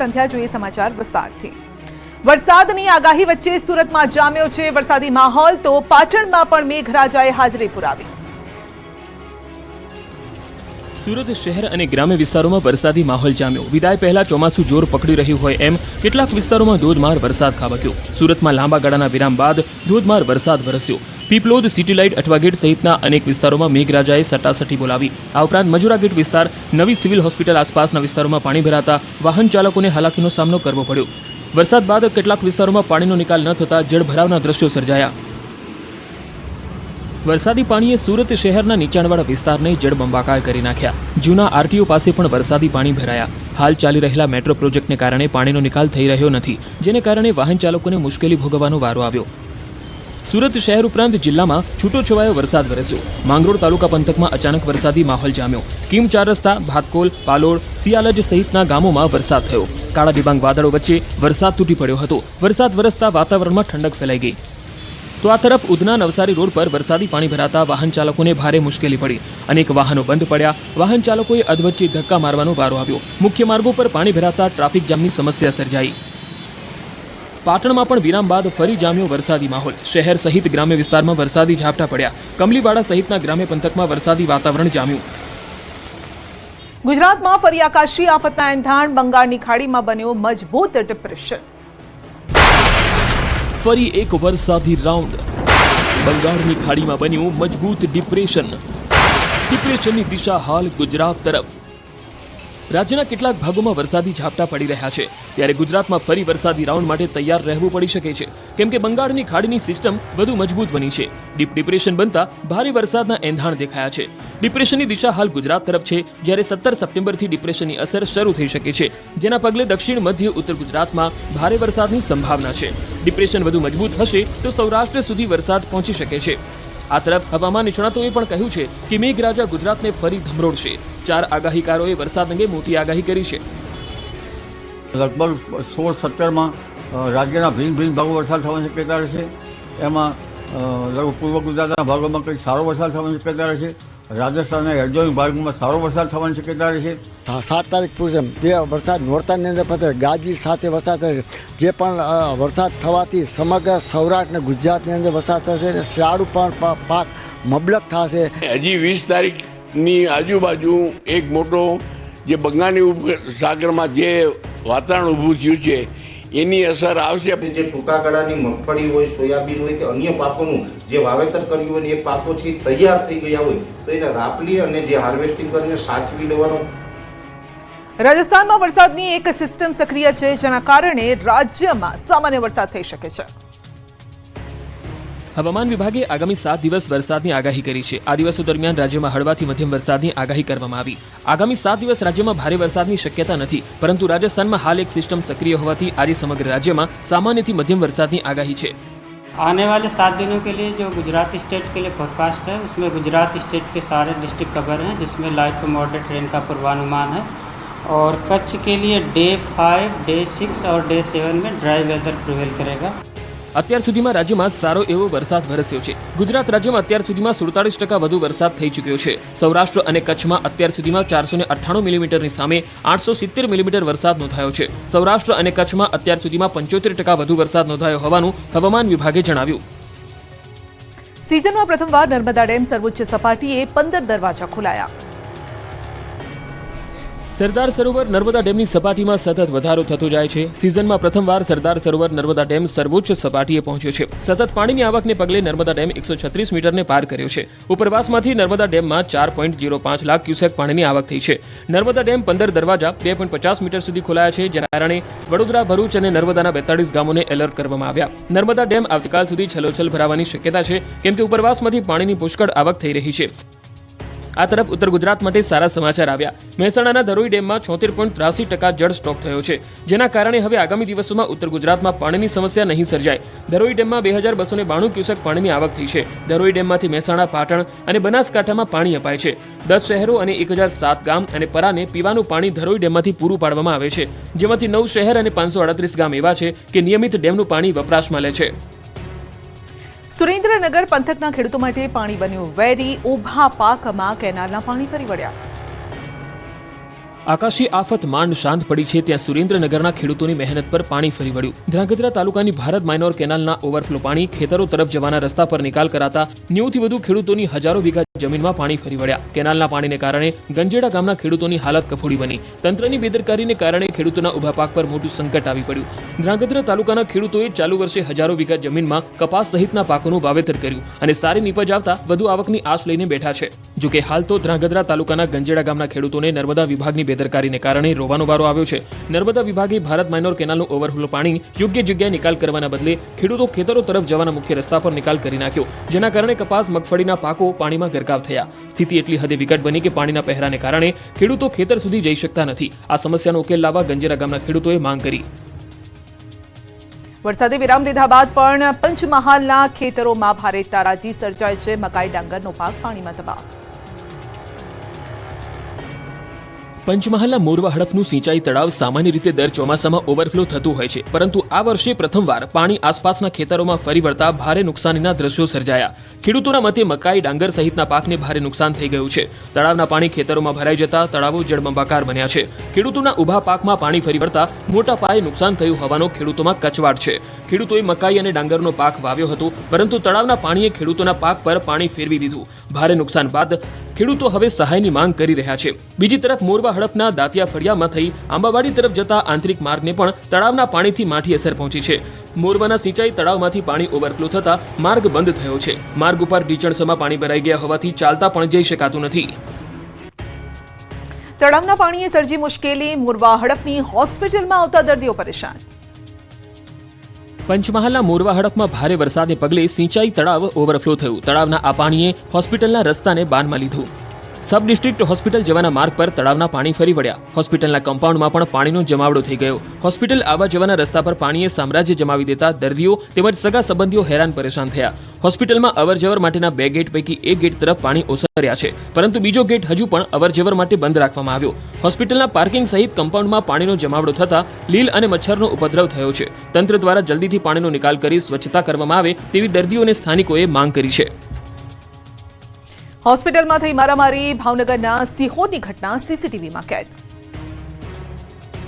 સંધ્યા જોઈએ સમાચાર વિસ્તારથી. વરસાદની આગાહી વચ્ચે સુરતમાં જામ્યો છે વરસાદી માહોલ, તો પાટણમાં પણ મેઘરાજાએ હાજરી પુરાવી. સુરત શહેર અને ગ્રામ્ય વિસ્તારોમાં વરસાદી માહોલ જામ્યો. વિદાય પહેલા ચોમાસું જોર પકડી રહ્યું હોય એમ કેટલાક વિસ્તારોમાં ધોધમાર વરસાદ ખાબક્યો. સુરતમાં લાંબા ગાળાના વિરામ બાદ ધોધમાર વરસાદ વરસ્યો. Piplod City Light Athwa Gate સહિતના અનેક વિસ્તારોમાં મેઘરાજાએ સટાસટી બોલાવી. આ ઉપરાંત મજુરા ગેટ વિસ્તાર, નવી સિવિલ હોસ્પિટલ આસપાસના વિસ્તારોમાં પાણી ભરાતા વાહન ચાલકોને હાલાકીનો સામનો કરવો પડ્યો. વરસાદ બાદ કેટલાક વિસ્તારોમાં પાણીનો નિકાલ ન થતા જળભરાવના દ્રશ્યો સર્જાયા. વરસાદી પાણીએ સુરત શહેરના નીચાણવાળા વિસ્તારને જળબંબાકાર કરી નાખ્યા. જૂના આરટીઓ પાસે પણ વરસાદી પાણી ભરાયા. હાલ ચાલી રહેલા મેટ્રો પ્રોજેક્ટને કારણે પાણીનો નિકાલ થઈ રહ્યો નથી, જેને કારણે વાહન ચાલકોને મુશ્કેલી ભોગવવાનો વારો આવ્યો. સુરત શહેર ઉપરાંત જિલ્લામાં છૂટોછવાયો વરસાદ વરસ્યો. માંગરોળ તાલુકા પંથકમાં અચાનક વરસાદી માહોલ જામ્યો. કિમ ચાર રસ્તા, ભાતકોલ, પાલોડ સિયાલજ સહિતના ગામોમાં વરસાદ થયો. કાળા ડિબાંગ વાદળો વચ્ચે વરસાદ તૂટી પડ્યો હતો. વરસાદ વરસતા વાતાવરણમાં ઠંડક ફેલાઈ ગઈ. તો આ તરફ ઉધના નવસારી રોડ પર વરસાદી પાણી ભરાતા વાહન ચાલકોને ભારે મુશ્કેલી પડી. અનેક વાહનો બંધ પડ્યા. વાહન ચાલકોએ અધવચ્ચે ધક્કા મારવાનો વારો આવ્યો. મુખ્ય માર્ગો પર પાણી ભરાતા ટ્રાફિક જામની સમસ્યા સર્જાઈ. પાટણમાં પણ વિરામ બાદ ફરી જામ્યો વરસાદી માહોલ. શહેર સહિત ગ્રામ્ય વિસ્તારમાં વરસાદી ઝાપટા પડ્યા. કમલીવાડા સહિતના ગ્રામ્ય પંથકમાં વરસાદી વાતાવરણ જામ્યું. ગુજરાતમાં ફરી આકાશી આફતના એંધાણ. બંગાળની ખાડીમાં બન્યો મજબૂત ડિપ્રેશન ફરી એક વરસાદી રાઉન્ડ. બંગાળની ખાડીમાં બન્યું મજબૂત ડિપ્રેશન. ડિપ્રેશનની દિશા હાલ ગુજરાત તરફ. રાજ્યના કેટલાક ભાગોમાં વરસાદી ઝાપટા પડી રહ્યા છે. ત્યારે ગુજરાતમાં ફરી વરસાદી રાઉન્ડ માટે તૈયાર રહેવું પડી શકે છે. કેમ કે બંગાળની ખાડીની સિસ્ટમ વધુ મજબૂત બની છે. ડીપ ડિપ્રેશન બનતા ભારે વરસાદના એંધાણ દેખાયા છે. ડિપ્રેશનની દિશા હાલ ગુજરાત તરફ છે, જ્યારે સત્તર સપ્ટેમ્બરથી ડિપ્રેશનની અસર શરૂ થઈ શકે છે. જેના પગલે દક્ષિણ, મધ્ય, ઉત્તર ગુજરાતમાં ભારે વરસાદની સંભાવના છે. ડિપ્રેશન વધુ મજબૂત હશે તો સૌરાષ્ટ્ર સુધી વરસાદ પહોંચી શકે છે. આ તરફ હવામાન નિષ્ણાતોએ પણ કહ્યું છે કે મેઘરાજા ગુજરાતને ફરી ધમરોડશે. ચાર આગાહીકારોએ વરસાદ અંગે મોટી આગાહી કરી છે. લગભગ સોળ સત્તરમાં રાજ્યના ભિન્ન ભિન્ન ભાગો વરસાદ થવાની શક્યતા રહેશે. એમાં લગભગ પૂર્વ ગુજરાતના ભાગોમાં કંઈક સારો વરસાદ થવાની શક્યતા રહેશે. રાજસ્થાનના હેડજોઈન ભાગમાં સારો વરસાદ થવાની શક્યતા રહેશે સાત તારીખ પૂરશે તે વરસાદ નોરતાની અંદર પછી ગાજી સાથે વરસાદ થશે. જે પણ વરસાદ થવાથી સમગ્ર સૌરાષ્ટ્ર અને ગુજરાતની અંદર વરસાદ થશે અને શિયાળુ પણ પાક મબલક થશે. હજી વીસ તારીખની આજુબાજુ એક મોટો જે બંગાળની ઉપસાગરમાં જે વાતાવરણ ઊભું થયું છે એની અસર આવશે. જે ટૂંકા ગાળાની મગફળી હોય સોયાબીન હોય કે અન્ય પાકોનું જે વાવેતર કર્યું હોય એ પાકો છે તૈયાર થઈ ગયા હોય તો એને રાપલી અને જે હાર્વેસ્ટિંગ કરીને સાચવી લેવાનો. રાજસ્થાનમાં વરસાદની એક સિસ્ટમ સક્રિય છે જેના કારણે રાજ્યમાં સામાન્ય વરસાદ થઈ શકે છે. હવામાન વિભાગે આગામી સાત દિવસ વરસાદની આગાહી કરી છે આ દિવસો દરમિયાન રાજ્યમાં હળવાથી મધ્યમ વરસાદની આગાહી કરવામાં આવી આગામી સાત દિવસ રાજ્યમાં ભારે વરસાદની શક્યતા નથી પરંતુ રાજસ્થાનમાં હાલ એક સિસ્ટમ સક્રિય હોવાથી આજે સમગ્ર રાજ્યમાં સામાન્યથી મધ્યમ વરસાદની આગાહી છે आने वाले सात दिनों के लिए जो गुजरात स्टेट के लिए फोरकास्ट है उसमें गुजरात स्टेट के सारे डिस्ट्रिक्ट कवर हैं जिसमें लाइट टू मॉडरेट रेन का पूर्वानुमान है और कच्छ के लिए डे फाइव डे सिक्स और डे सेवन में ड्राई वेदर प्रिवेल करेगा અત્યાર સુધીમાં રાજ્યમાં સારો એવો વરસાદ વરસ્યો છે. ગુજરાત રાજ્યમાં અત્યાર સુધીમાં સુડતાલીસ ટકા વધુ વરસાદ થઈ ચૂક્યો છે. સૌરાષ્ટ્ર અને કચ્છમાં અત્યાર સુધીમાં ચારસો ને અઠ્ઠાણું મિલીમીટરની સામે આઠસો સિત્તેર મિલીમીટર વરસાદ નોંધાયો છે. સૌરાષ્ટ્ર અને કચ્છમાં અત્યાર સુધીમાં પંચોતેર ટકા વધુ વરસાદ નોંધાયો હોવાનું હવામાન વિભાગે જણાવ્યું. સિઝનમાં પ્રથમવાર નર્મદા ડેમ સર્વોચ્ચ સપાટીએ પંદર દરવાજા ખોલાયા. સરદાર સરોવર નર્મદા ડેમની સપાટીમાં સતત વધારો થતો જાય છે. સિઝનમાં પ્રથમવાર સરદાર સરોવર નર્મદા ડેમ સર્વોચ્ચ સપાટીએ પહોંચ્યો છે. સતત પાણીની આવકને પગલે નર્મદા ડેમ એકસો છત્રીસ મીટરને પાર કર્યો છે. ઉપરવાસમાંથી નર્મદા ડેમમાં ચાર પોઈન્ટ જીરો પાંચ લાખ ક્યુસેક પાણીની આવક થઈ છે. નર્મદા ડેમ પંદર દરવાજા બે પોઈન્ટ પચાસ મીટર સુધી ખોલાયા છે, જેના કારણે વડોદરા, ભરૂચ અને નર્મદાના બેતાળીસ ગામોને એલર્ટ કરવામાં આવ્યા. નર્મદા ડેમ આવતીકાલ સુધી છલોછલ ભરાવાની શક્યતા છે, કેમ કે ઉપરવાસમાંથી પાણીની પુષ્કળ આવક થઈ રહી છે. આ તરફ ઉત્તર ગુજરાત માટે સારા સમાચાર આવ્યા. મહેસાણાના ધરોઈ ડેમમાં છોતેર પોઈન્ટ ત્રાસી ટકા જળ સ્ટોક થયો છે. જેના કારણે હવે આગામી દિવસોમાં ઉત્તર ગુજરાતમાં પાણીની સમસ્યા નહીં સર્જાય. ધરોઈ ડેમમાં બે હજાર બસો બાણું ક્યુસેક પાણીની આવક થઈ છે. ધરોઈ ડેમમાંથી મહેસાણા, પાટણ અને બનાસકાંઠામાં પાણી અપાય છે. દસ શહેરો અને એક હજાર સાત ગામ અને પરાને પીવાનું પાણી ધરોઈ ડેમમાંથી પૂરું પાડવામાં આવે છે. જેમાંથી નવ શહેર અને પાંચસો અડત્રીસ ગામ એવા છે કે નિયમિત ડેમનું પાણી વપરાશમાં લે છે. સુરેન્દ્રનગર પંથકના ખેડૂતો માટે પાણી બન્યું વેરી. ઊભા પાકમાં કેનાલના પાણી ફરી વળ્યા. આકાશી આફત માંડ શાંત પડી છે ત્યાં સુરેન્દ્રનગરના ખેડૂતોની મહેનત પર પાણી ફરી વળ્યું. ધ્રાંગધ્રા તાલુકાની ભારત માઇનોર કેનાલના ઓવરફ્લો પાણી ખેતરો તરફ જવાના રસ્તા પર નિકાલ કરાતા નેવુંથી વધુ ખેડૂતોની હજારો વીઘા જમીનમાં પાણી ફરી વળ્યા. કેનાલના પાણીને કારણે ગંજેડા ગામના ખેડૂતોની હાલત કફોડી બની. તંત્રની બેદરકારીને કારણે ખેડૂતોના ઊભા પાક પર મોટું સંકટ આવી પડ્યું. ધ્રાંગધ્રા તાલુકાના ખેડૂતોએ ચાલુ વર્ષે હજારો વીઘા જમીનમાં કપાસ સહિતના પાકોનું વાવેતર કર્યું અને સારી નીપજ આવતા વધુ આવકની આશ લઈને બેઠા છે. જોકે હાલ તો ધ્રાંગધ્રા તાલુકાના ગંજેડા ગામના ખેડૂતોને નર્મદા વિભાગની બેદરકારીને કારણે રોવાનો વારો આવ્યો છે. નર્મદા વિભાગે ભારત માઇનોર કેનાલનું ઓવરફ્લો પાણી યોગ્ય જગ્યાએ નિકાલ કરવાના બદલે ખેડૂતો ખેતરો તરફ જવાના મુખ્ય રસ્તા પર નિકાલ કરી નાખ્યો, જેના કારણે કપાસ, મગફળીના પાકો પાણીમાં ગરકાવ થયા. સ્થિતિ એટલી હદે વિકટ બની કે પાણીના પહેરાને કારણે ખેડૂતો ખેતર સુધી જઈ શકતા નથી. આ સમસ્યાનો ઉકેલ લાવવા ગંજેરા ગામના ખેડૂતોએ માંગ કરી. વરસાદી વિરામ લીધા બાદ પણ પંચમહાલના ખેતરોમાં ભારે તારાજી સર્જાય છે. મકાઈ ડાંગરનો પાક પાણીમાં તબાહ પંચમહાલના મોરવા હડફનું સિંચાઈ તળાવ સામાન્ય રીતે દર ચોમાસામાં ઓવરફ્લો થતું હોય છે, પરંતુ આ વર્ષે પ્રથમવાર પાણી આસપાસના ખેતરોમાં ફરી વળતા ભારે નુકસાનીના દ્રશ્યો સર્જાયા. ખેડૂતોના મતે મકાઈ, ડાંગર સહિતના પાકને ભારે નુકસાન થઈ ગયું છે. તળાવના પાણી ખેતરોમાં ભરાઈ જતા તળાવો જળબંબાકાર બન્યા છે. ખેડૂતોના ઊભા પાકમાં પાણી ફરી વળતા મોટા પાયે નુકસાન થયું હોવાનો ખેડૂતોમાં કચવાટ છે. ખેડૂતોએ મકાઈ અને ડાંગરનો પાક વાવ્યો હતો, પરંતુ તળાવના પાણીએ ખેડૂતોના પાક પર પાણી ફેરવી દીધું. ભારે નુકસાન બાદ ખેડૂતો હવે સહાયની માંગ કરી રહ્યા છે. બીજી તરફ મોરવા હડફના દાંતિયા ફળિયામાં થઈ આંબાવાડી તરફ જતા આંતરિક માર્ગને પણ તળાવના પાણીથી માઠી અસર પહોંચી છે. મોરવાના સિંચાઈ તળાવમાંથી પાણી ઓવરફ્લો થતા માર્ગ બંધ થયો છે. માર્ગ ઉપર ઢીચણસમાં પાણી ભરાઈ ગયા હોવાથી ચાલતા પણ જઈ શકાતું નથી. તળાવના પાણીએ સર્જી મુશ્કેલી, મોરવા હડફની હોસ્પિટલમાં આવતા દર્દીઓ પરેશાન. પંચમહાલના મોરવા હડફમાં ભારે વરસાદને પગલે સિંચાઈ તળાવ ઓવરફ્લો થયું. તળાવના આ પાણીએ હોસ્પિટલના રસ્તાને બાનમાં લીધું. સબ ડિસ્ટ્રિક્ટ હોસ્પિટલ જવાના માર્ગ પર તળાવના પાણી ફરી વળ્યા. હોસ્પિટલના કમ્પાઉન્ડમાં પણ પાણીનો જમાવડો થઈ ગયો. હોસ્પિટલ આવવા જવાના રસ્તા પર પાણીએ સામ્રાજ્ય જમાવી દેતા દર્દીઓ તેમજ સગા સંબંધીઓ હેરાન પરેશાન થયા. હોસ્પિટલમાં અવરજવર માટેના બે ગેટ પૈકી એક ગેટ તરફ પાણી ઓસર્યા છે, પરંતુ બીજો ગેટ હજુ પણ અવરજવર માટે બંધ રાખવામાં આવ્યો. હોસ્પિટલના પાર્કિંગ સહિત કમ્પાઉન્ડમાં પાણીનો જમાવડો થતા લીલ અને મચ્છરનો ઉપદ્રવ થયો છે. તંત્ર દ્વારા જલ્દીથી પાણીનો નિકાલ કરી સ્વચ્છતા કરવામાં આવે તેવી દર્દીઓને સ્થાનિકોએ માંગ કરી છે. હોસ્પિટલમાં થઈ મારામારી ભાવનગરના સિહોરની ઘટના સીસીટીવીમાં કેદ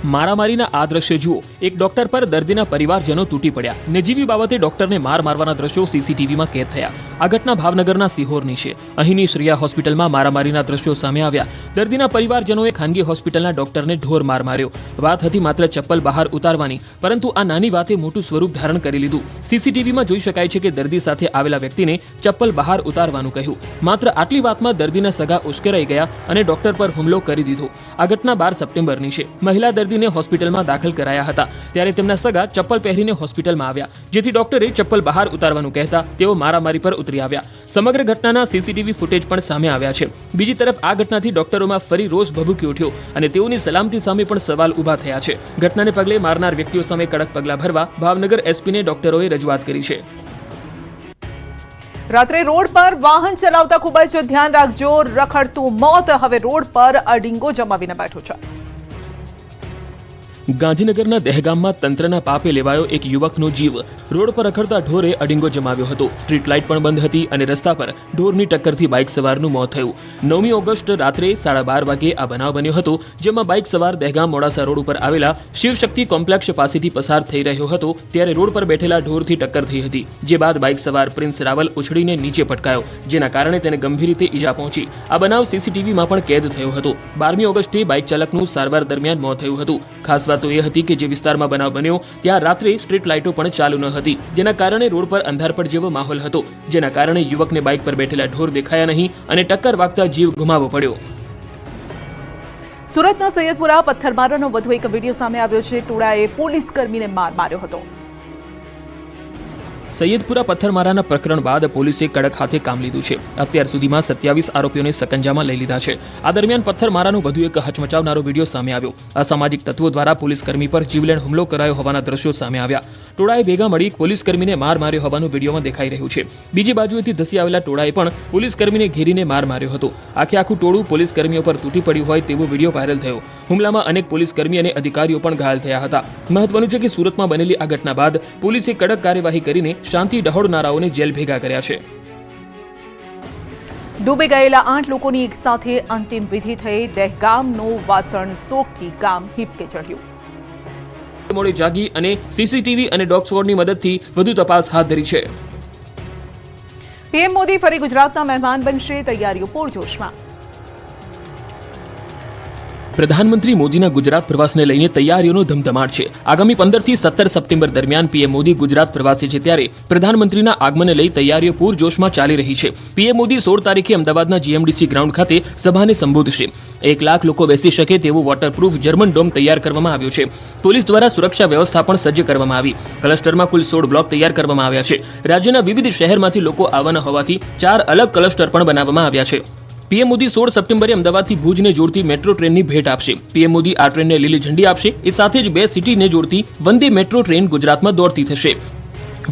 મારામારીના આ દ્રશ્ય જુઓ. એક ડોક્ટર પર દર્દીના પરિવારજનો તૂટી પડ્યા. નજીવી બાબતે ડોક્ટરને માર મારવાના દ્રશ્યો સીસીટીવીમાં કેદ થયા. આ ઘટના ભાવનગરના સિહોરની છે. અહીંની શ્રેયા હોસ્પિટલમાં મારામારીના દ્રશ્યો સામે આવ્યા. દર્દીના પરિવારજનોએ ખાનગી હોસ્પિટલના ડોક્ટરને ઢોર માર માર્યો. વાત હતી માત્ર ચપ્પલ બહાર ઉતારવાની, પરંતુ આ નાની વાતે મોટું સ્વરૂપ ધારણ કરી લીધું. સીસીટીવીમાં જોઈ શકાય છે કે દર્દી સાથે આવેલા વ્યક્તિને ચપ્પલ બહાર ઉતારવાનું કહ્યું. માત્ર આટલી વાતમાં દર્દીના સગા ઉશ્કેરાઈ ગયા અને ડોક્ટર પર હુમલો કરી દીધો. આ ઘટના બાર સપ્ટેમ્બરની છે. મહિલા દર્દીને હોસ્પિટલમાં દાખલ કરાયા હતા. ત્યારે તેમના સગા ચપ્પલ પહેરીને હોસ્પિટલમાં આવ્યા, જેથી ડોક્ટરે ચપ્પલ બહાર ઉતારવાનું કહેતા તેઓ મારામારી પર ઉતરી આવ્યા. સમગ્ર ઘટનાના સીસીટીવી ફૂટેજ પણ સામે આવ્યા છે. બીજી તરફ આ ઘટનાથી ડોક્ટરોમાં ફરી રોષ ભભૂકી ઉઠ્યો અને તેઓની સલામતી સામે પણ સવાલ ઊભા થયા છે. ઘટનાને પગલે મારનાર વ્યક્તિઓ સામે કડક પગલાં ભરવા ભાવનગર એસપીને ડોક્ટરોએ રજૂઆત કરી છે. રાત્રે રોડ પર વાહન ચલાવતા ખૂબ જ ધ્યાન રાખજો, રખડતું મોત. હવે રોડ પર અડિંગો જમાવીને બેઠું છે. ગાંધીનગરના દહેગામમાં તંત્રના પાપે લેવાયો એક યુવકનો જીવ. રોડ પર રખડતા ઢોરે અડીંગો જમાવ્યો હતો. સ્ટ્રીટ લાઇટ પણ બંધ હતી અને રસ્તા પર ઢોરની ટક્કરથી બાઇક સવારનું મોત થયું. નવમી ઓગસ્ટ રાત્રે સાડા બાર વાગે આ બનાવ બન્યો હતો, જેમાં બાઇક સવાર દહેગામ મોડાસા રોડ ઉપર આવેલા શિવશક્તિ કોમ્પ્લેક્ષ પાસેથી પસાર થઈ રહ્યો હતો, ત્યારે રોડ પર બેઠેલા ઢોરથી ટક્કર થઈ હતી, જે બાદ બાઇક સવાર પ્રિન્સ રાવલ ઉછળીને નીચે પટકાયો જેના કારણે તેને ગંભીર રીતે ઈજા પહોંચી. આ બનાવ સીસીટીવીમાં પણ કેદ થયો હતો. બારમી ઓગસ્ટે બાઇક ચાલકનું સારવાર દરમિયાન મોત થયું હતું. ખાસ વાત તો એ હતી કે જે વિસ્તારમાં બનાવ બન્યો, ત્યાં રાત્રે સ્ટ્રીટ લાઇટો પણ ચાલુ ન હતી, જેના કારણે રોડ પર અંધારપટ જેવો માહોલ હતો, જેના કારણે યુવકને બાઇક પર બેઠેલા ઢોર દેખાયા નહીં અને ટક્કર વાગતા જીવ ગુમાવવો પડ્યો. સુરતના સૈયદપુરા પથ્થરમારાનો વધુ એક વીડિયો સામે આવ્યો છે. ટોળાએ પોલીસ કર્મીને માર માર્યો હતો. સૈયદપુરા પથ્થરમારાના પ્રકરણ બાદ પોલીસે કડક હાથે કામ લીધું છે. અત્યાર સુધીમાં સત્યાવીસ આરોપીઓને સકંજામાં લઈ લીધા છે. આ દરમિયાન પથ્થરમારાનો વધુ એક હચમચાવનારો વીડિયો સામે આવ્યો. અસામાજિક તત્વો દ્વારા પોલીસ કર્મી પર જીવલેણ હુમલો કરાયો હોવાના દ્રશ્યો સામે આવ્યા. ટોળાએ ભેગા મળી પોલીસ કર્મીને માર માર્યો હોવાનું વિડીયોમાં દેખાઈ રહ્યું છે. બીજી બાજુએથી ધસી આવેલા ટોળાએ પણ પોલીસ કર્મીને ઘેરીને માર માર્યો હતો. આખે આખું ટોળું પોલીસ કર્મીઓ પર તૂટી પડ્યું હોય તેવો વીડિયો વાયરલ થયો. હુમલામાં અનેક પોલીસ કર્મી અને અધિકારીઓ પણ ઘાયલ થયા હતા. મહત્વનું છે કે સુરતમાં બનેલી આ ઘટના બાદ પોલીસે કડક કાર્યવાહી કરીને શાંતિ ડહોળનારાઓને જેલ ભેગા કર્યા છે. ડૂબી ગયેલા આઠ લોકોની એક સાથે અંતિમ વિધિ થઈ. દહેગામનું વાસણ સોખી ગામ હિપકે ચઢ્યું. મોડે જાગી અને સીસીટીવી અને ડોગ સ્કોડની મદદથી વધુ તપાસ હાથ ધરી છે. પીએમ મોદી ફરી ગુજરાતના મહેમાન બનશે, તૈયારીઓ પૂરજોશમાં. પ્રધાનમંત્રી મોદીના ગુજરાત પ્રવાસને લઈને તૈયારીઓનો ધમધમાટ છે. આગામી પંદરથી સત્તર સપ્ટેમ્બર દરમિયાન પીએમ મોદી ગુજરાત પ્રવાસે છે ત્યારે પ્રધાનમંત્રીના આગમનને લઈ તૈયારીઓ પૂરજોશમાં ચાલી રહી છે. પીએમ મોદી સોળ તારીખે અમદાવાદના જીએમડીસી ગ્રાઉન્ડ ખાતે સભાને સંબોધશે. એક લાખ લોકો બેસી શકે તેવું વોટરપ્રૂફ જર્મન ડોમ તૈયાર કરવામાં આવ્યું છે. પોલીસ દ્વારા સુરક્ષા વ્યવસ્થા પણ સજ્જ કરવામાં આવી. ક્લસ્ટરમાં કુલ સોળ બ્લોક તૈયાર કરવામાં આવ્યા છે. રાજ્યના વિવિધ શહેરમાંથી લોકો આવવાના હોવાથી ચાર અલગ ક્લસ્ટર પણ બનાવવામાં આવ્યા છે. પીએમ મોદી સોળ સપ્ટેમ્બરે અમદાવાદથી ભુજને જોડતી મેટ્રો ટ્રેનની ભેટ આપશે. પીએમ મોદી આ ટ્રેનને લીલી ઝંડી આપશે. એ સાથે જ બે સિટીને જોડતી વંદે મેટ્રો ટ્રેન ગુજરાતમાં દોડતી થશે.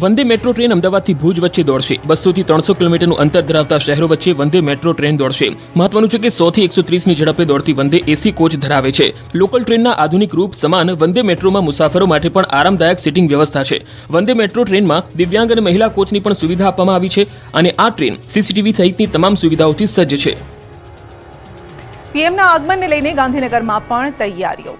વંદે મેટ્રો ટ્રેન અમદાવાદથી ભુજ વચ્ચે દોડશે. બસો થી ત્રણસો કિલોમીટરનું અંતર ધરાવતા શહેરો વચ્ચે વંદે મેટ્રો ટ્રેન દોડશે. મહત્વનું છે કે સો થી એકસો ત્રીસની ઝડપે દોડતી વંદે એસી કોચ ધરાવે છે. લોકલ ટ્રેનના આધુનિક રૂપ સમાન વંદે મેટ્રોમાં મુસાફરો માટે પણ આરામદાયક સિટિંગ વ્યવસ્થા છે. વંદે મેટ્રો ટ્રેનમાં દિવ્યાંગ અને મહિલા કોચની પણ સુવિધા આપવામાં આવી છે અને આ ટ્રેન સીસીટીવી સહિતની તમામ સુવિધાઓથી સજ્જ છે. પીએમના આગમનને લઈને ગાંધીનગરમાં પણ તૈયારીઓ.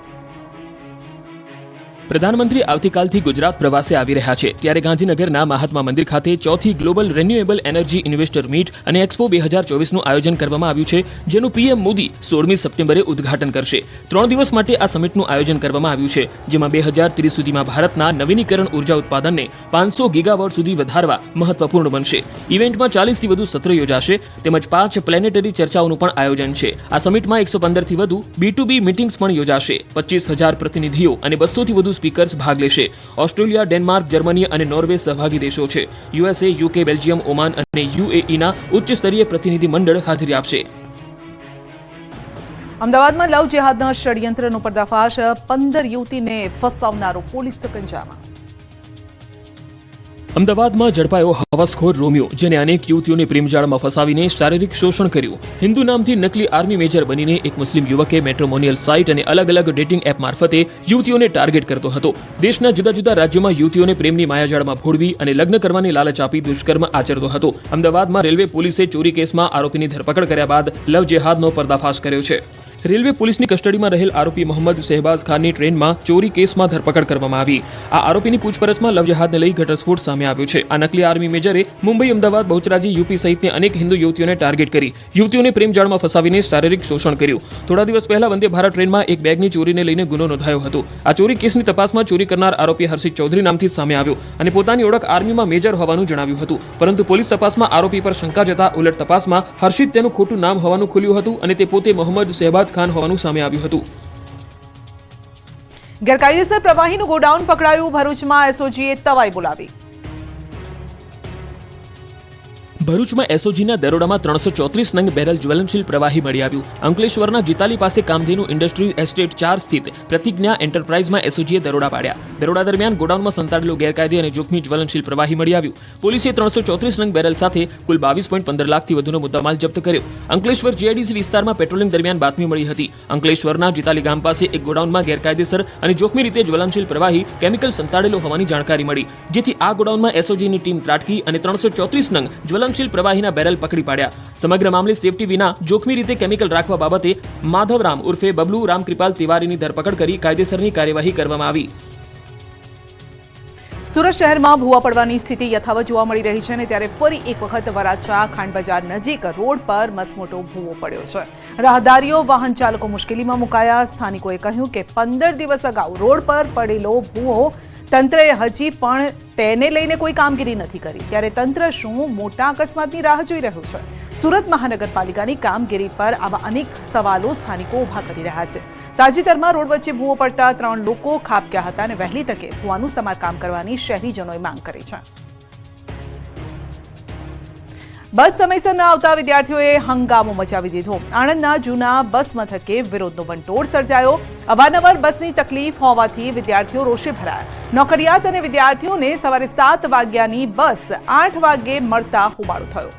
પ્રધાનમંત્રી આવતીકાલથી ગુજરાત પ્રવાસે આવી રહ્યા છે. ત્યારે ગાંધીનગરના મહાત્મા મંદિર ખાતે ચોથી global renewable energy investor meet અને એક્સપો બે હજાર ચોવીસનું આયોજન કરવામાં આવ્યું છે, જેનું પીએમ મોદી સોળમી સપ્ટેમ્બરે ઉદઘાટન કરશે. ત્રણ દિવસ માટે આ સમિટનું આયોજન કરવામાં આવ્યું છે, જેમાં બે હજાર ત્રીસ સુધીમાં ભારતના નવીનીકરણ ઊર્જા ઉત્પાદનને પાંચસો ગીગાવોટ સુધી વધારવા મહત્વપૂર્ણ બનશે. ઇવેન્ટમાં ચાલીસથી વધુ સત્ર યોજાશે, તેમજ પાંચ પ્લેનેટરી ચર્ચાઓનું પણ આયોજન છે. આ સમિટમાં એકસો પંદરથી વધુ બી ટુ બી મિટિંગ્સ પણ યોજાશે. પચીસ હજાર પ્રતિનિધિઓ અને બસોથી વધુ સ્પીકર્સ ભાગ લેશે. ઓસ્ટ્રેલિયા, ડેનમાર્ક, જર્મની અને નોર્વે સહભાગી દેશો છે. યુએસએ, યુકે, બેલ્જિયમ, ઓમાન અને યુએઈના ઉચ્ચ સ્તરીય પ્રતિનિધિ મંડળ હાજરી આપશે. અમદાવાદમાં લવ જેહાદના ષડયંત્રનો પર્દાફાશ. પંદર યુવતીને ફસાવનારો પોલીસ સકંજામાં અમદાવાદમાં ઝડપાયો હવાસખોર રોમિયો, જેને અનેક યુવતીઓને પ્રેમજાળમાં ફસાવીને શારીરિક શોષણ કર્યું. હિન્દુ નામથી નકલી આર્મી મેજર બનીને એક મુસ્લિમ યુવકે મેટ્રોમોનિયલ સાઇટ અને અલગ અલગ ડેટિંગ એપ મારફતે યુવતીઓને ટાર્ગેટ કરતો હતો. દેશના જુદા જુદા રાજ્યોમાં યુવતીઓને પ્રેમની માયાજાળમાં ભોળવી અને લગ્ન કરવાની લાલચ આપી દુષ્કર્મ આચરતો હતો. અમદાવાદમાં રેલવે પોલીસે ચોરી કેસમાં આરોપીની ધરપકડ કર્યા બાદ લવ જેહાદનો પર્દાફાશ કર્યો છે. રેલવે પોલીસની કસ્ટડીમાં રહેલ આરોપી મોહમ્મદ શહેબાઝ ખાનની ટ્રેનમાં ચોરી કેસમાં ધરપકડ કરવામાં આવી. આ આરોપીની પૂછપરછમાં લવજહાદને લઈ ઘટસ્ફોટ સામે આવ્યો છે. આ નકલી આર્મી મેજરે મુંબઈ, અમદાવાદ, બહુચરાજી, યુપી સહિતની અનેક હિન્દુ યુવતીઓને ટાર્ગેટ કરી. યુવતીઓને પ્રેમજાળમાં ફસાવીને શારીરિક શોષણ કર્યું. થોડા દિવસ પહેલા વંદે ભારત ટ્રેનમાં એક બેગની ચોરીને લઈને ગુનો નોંધાયો હતો. આ ચોરી કેસની તપાસમાં ચોરી કરનાર આરોપી હર્ષિત ચૌધરી નામથી સામે આવ્યો અને પોતાની ઓળખ આર્મીમાં મેજર હોવાનું જણાવ્યું હતું. પરંતુ પોલીસ તપાસમાં આરોપી પર શંકા જતા ઉલટ તપાસમાં હર્ષિત તેનું ખોટું નામ હોવાનું ખુલ્યું હતું અને તે પોતે મોહમ્મદ શહેબાઝ ખાન હોવાનું સામે આવ્યું હતું. ગેરકાયદેસર પ્રવાહીનું ગોડાઉન પકડાયું ભરૂચમાં એસઓજીએ તવાઈ બોલાવી. ભરૂચમાં એસઓજીના દરોડામાં ત્રણસો ચોત્રીસ નંગ બેરલ જ્વલનશીલ પ્રવાહી મળી આવ્યું. અંકલેશ્વરના જીતાલી પાસે કામધેનુ ઇન્ડસ્ટ્રી એસ્ટેટ ચાર સ્થિત પ્રતિજ્ઞા એન્ટરપ્રાઇઝમાં એસઓજીએ દરોડા પાડ્યા. દરોડા દરમિયાન ગોડાઉનમાં સંતાડેલું ગેરકાયદે અને જોખમી જ્વલનશીલ પ્રવાહી મળી આવ્યું. પોલીસે ત્રણસો ચોત્રીસ નંગ બેરલ સાથે કુલ બાવીસ પોઈન્ટ પંદર લાખથી વધુનો મુદ્દામાલ જપ્ત કર્યો. અંકલેશ્વર જીઆઈડીસી વિસ્તારમાં પેટ્રોલિંગ દરમિયાન બાતમી મળી હતી. અંકલેશ્વરના જીતાલી ગામ પાસે એક ગોડાઉનમાં ગેરકાયદેસર અને જોખમી રીતે જ્વલનશીલ પ્રવાહી કેમિકલ સંતાડેલો હોવાની જાણકારી મળી. જેથી આ ગોડાઉનમાં એસઓજીની ટીમ ત્રાટકી અને ત્રણસો ચોત્રીસ નંગ જ્વલનશીલ પ્રવાહીના બેરલ પકડી પાડ્યા સમગ્ર મામલે સેફટી વિના જોખમી રીતે કેમિકલ રાખવા બાબતે માધવરામ ઉર્ફે બબલુ રામકૃપાલ તિવારીની ધરપકડ કરી કાયદેસરની કાર્યવાહી કરવામાં આવી. સુરત શહેરમાં ભૂવા પડવાની સ્થિતિ યથાવત જોવા મળી રહી છે અને ત્યારે ફરી એક વખત વરાછા ખાંડ બજાર નજીક રોડ પર મસમોટો ભૂવો પડ્યો છે. રાહદારીઓ, વાહન ચાલકો મુશ્કેલીમાં મુકાયા. સ્થાનિકોએ કહ્યું કે પંદર દિવસ અગાઉ રોડ પર પડેલો ભૂવો તંત્રએ હજી પણ તેને લઈને કોઈ કામગીરી નથી કરી. ત્યારે તંત્ર શું મોટા અકસ્માતની રાહ જોઈ રહ્યું છે? સુરત મહાનગરપાલિકાની કામગીરી પર આવા અનેક સવાલો સ્થાનિકો ઊભા કરી રહ્યા છે. તાજેતરમાં રોડ વચ્ચે ભૂવો પડતા ત્રણ લોકો ખાબક્યા હતા અને વહેલી તકે ભૂવાનું સમારકામ કરવાની શહેરીજનોએ માંગ કરી છે. બસ સમયસર ન આવતા વિદ્યાર્થીઓએ હંગામો મચાવી દીધો. આણંદના જૂના બસ મથકે વિરોધનો વંટોળ સર્જાયો. અવારનવાર બસની તકલીફ હોવાથી વિદ્યાર્થીઓ રોષે ભરાયા. નોકરિયાત અને વિદ્યાર્થીઓને સવારે સાત વાગ્યાની બસ આઠ વાગ્યે મળતા હોબાળો થયો.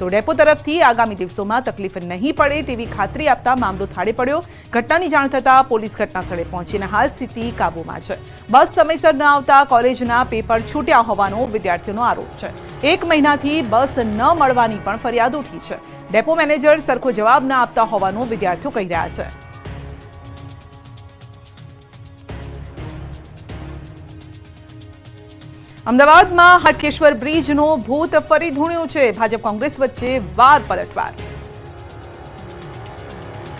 તો ડેપો તરફથી આગામી દિવસોમાં તકલીફ નહીં પડે તેવી ખાતરી આપતા મામલો થાળે પડ્યો. ઘટનાની જાણ થતાં પોલીસ ઘટના સ્થળે પહોંચીને હાલ સ્થિતિ કાબૂમાં છે. બસ સમયસર ન આવતા કોલેજના પેપર છૂટ્યા હોવાનો વિદ્યાર્થીઓનો આરોપ છે. એક મહિનાથી બસ ન મળવાની પણ ફરિયાદ ઉઠી છે. ડેપો મેનેજર સરખો જવાબ ન આપતા હોવાનું વિદ્યાર્થીઓ કહી રહ્યા છે. અમદાવાદમાં હાટકેશ્વર બ્રિજનો ભૂત ફરી ધૂણ્યું છે. ભાજપ કોંગ્રેસ વચ્ચે વાર પલટવાર.